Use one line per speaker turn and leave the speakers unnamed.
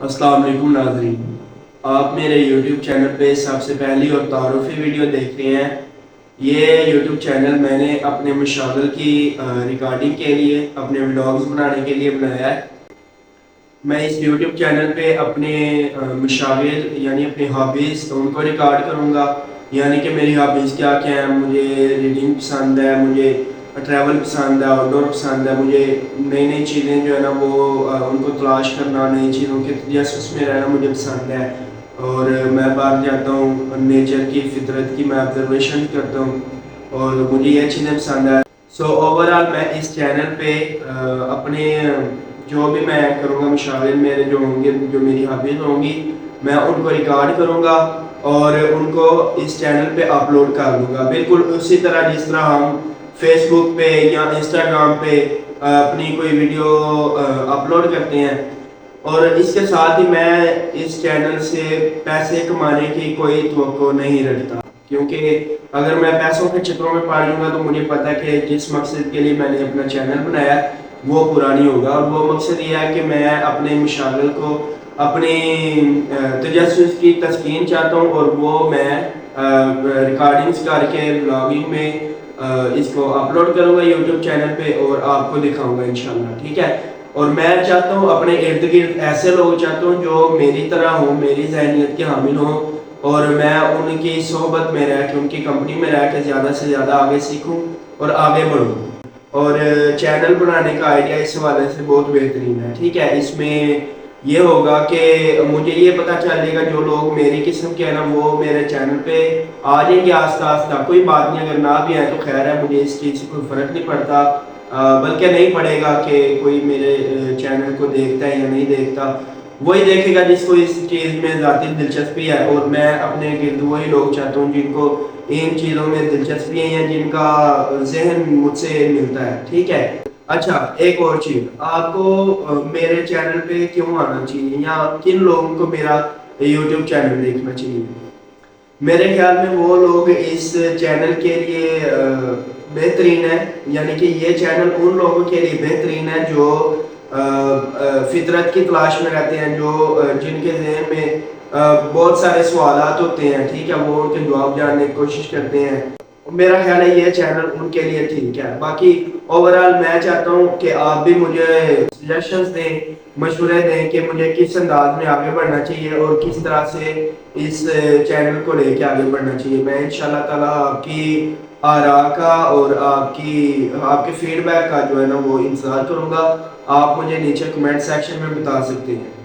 السلام علیکم ناظرین۔ آپ میرے یوٹیوب چینل پہ سب سے پہلی اور تعارفی ویڈیو دیکھ رہے ہیں۔ یہ یوٹیوب چینل میں نے اپنے مشاغل کی ریکارڈنگ کے لیے، اپنے ولاگز بنانے کے لیے بنایا ہے۔ میں اس یوٹیوب چینل پہ اپنے مشاغل یعنی اپنے ہابیز ان کو ریکارڈ کروں گا۔ یعنی کہ میری ہابیز کیا کیا ہیں؟ مجھے ریڈنگ پسند ہے، مجھے ٹریول پسند ہے آؤٹ ڈور پسند ہے، مجھے نئی نئی چیزیں جو ہے نا وہ ان کو تلاش کرنا، نئی چیزوں کے تجسس میں رہنا مجھے پسند ہے۔ اور میں باہر جاتا ہوں نیچر کی فطرت کی میں آبزرویشن کرتا ہوں اور مجھے یہ چیزیں پسند ہے سو اوور آل میں اس چینل پہ اپنے جو بھی میں کروں گا، مشاغل میرے جو ہوں گے، جو میری ہابیز ہوں گی، میں ان کو ریکارڈ کروں گا اور ان کو اس چینل پہ اپلوڈ کر دوں گا۔ بالکل اسی طرح جس طرح ہم فیس بک پہ یا انسٹاگرام پہ اپنی کوئی ویڈیو اپلوڈ کرتے ہیں۔ اور اس کے ساتھ ہی میں اس چینل سے پیسے کمانے کی کوئی توقع نہیں رکھتا۔ کیونکہ اگر میں پیسوں کے چکروں میں پڑ جوں گا تو مجھے پتا کہ جس مقصد کے لیے میں نے اپنا چینل بنایا، وہ پورا نہیں ہوگا۔ اور وہ مقصد یہ ہے کہ میں اپنے مشاغل کو، اپنی تجسس کی تسکین چاہتا ہوں اور وہ میں ریکارڈنگز کر کے بلاگنگ میں اس کو اپلوڈ کروں گا یوٹیوب چینل پہ اور آپ کو دکھاؤں گا انشاءاللہ، ٹھیک ہے؟ اور میں چاہتا ہوں اپنے ارد گرد ایسے لوگ چاہتا ہوں جو میری طرح ہوں، میری ذہنیت کے حامل ہوں اور میں ان کی صحبت میں رہ کے، ان کی کمپنی میں رہ کے زیادہ سے زیادہ آگے سیکھوں اور آگے بڑھوں۔ اور چینل بنانے کا آئیڈیا اس حوالے سے بہت بہترین ہے، ٹھیک ہے؟ اس میں یہ ہوگا کہ مجھے یہ پتا چلے گا جو لوگ میری قسم کے ہیں نا، وہ میرے چینل پہ آ جائیں گے آستا آستا کوئی بات نہیں، اگر نہ بھی آئے تو خیر ہے، مجھے اس چیز سے کوئی فرق نہیں پڑتا۔ بلکہ نہیں پڑے گا کہ کوئی میرے چینل کو دیکھتا ہے یا نہیں دیکھتا۔ وہی دیکھے گا جس کو اس چیز میں ذاتی دلچسپی ہے۔ اور میں اپنے گرد وہی لوگ چاہتا ہوں جن کو ان چیزوں میں دلچسپی ہے یا جن کا ذہن مجھ سے ملتا ہے۔ ٹھیک ہے؟ اچھا ایک اور چیز۔ آپ کو میرے چینل پہ کیوں آنا چاہیے؟ یا کن لوگوں کو میرا یوٹیوب چینل دیکھنا چاہیے؟ میرے خیال میں وہ لوگ اس چینل کے لیے بہترین ہے یعنی کہ یہ چینل ان لوگوں کے لیے بہترین ہے جو فطرت کی تلاش میں رہتے ہیں، جو جن کے ذہن میں بہت سارے سوالات ہوتے ہیں، ٹھیک ہے؟ وہ ان کے جواب جاننے کی کوشش کرتے ہیں۔ میرا خیال ہے یہ چینل ان کے لیے ٹھیک ہے۔ باقی اوورال میں چاہتا ہوں کہ آپ بھی مجھے سجیشنز دیں، مشورے دیں کہ مجھے کس انداز میں آگے بڑھنا چاہیے اور کس طرح سے اس چینل کو لے کے آگے بڑھنا چاہیے۔ میں انشاءاللہ تعالی آپ کی آراء کا اور آپ کی، آپ کے فیڈ بیک کا جو ہے نا وہ انتظار کروں گا۔ آپ مجھے نیچے کمنٹ سیکشن میں بتا سکتے ہیں۔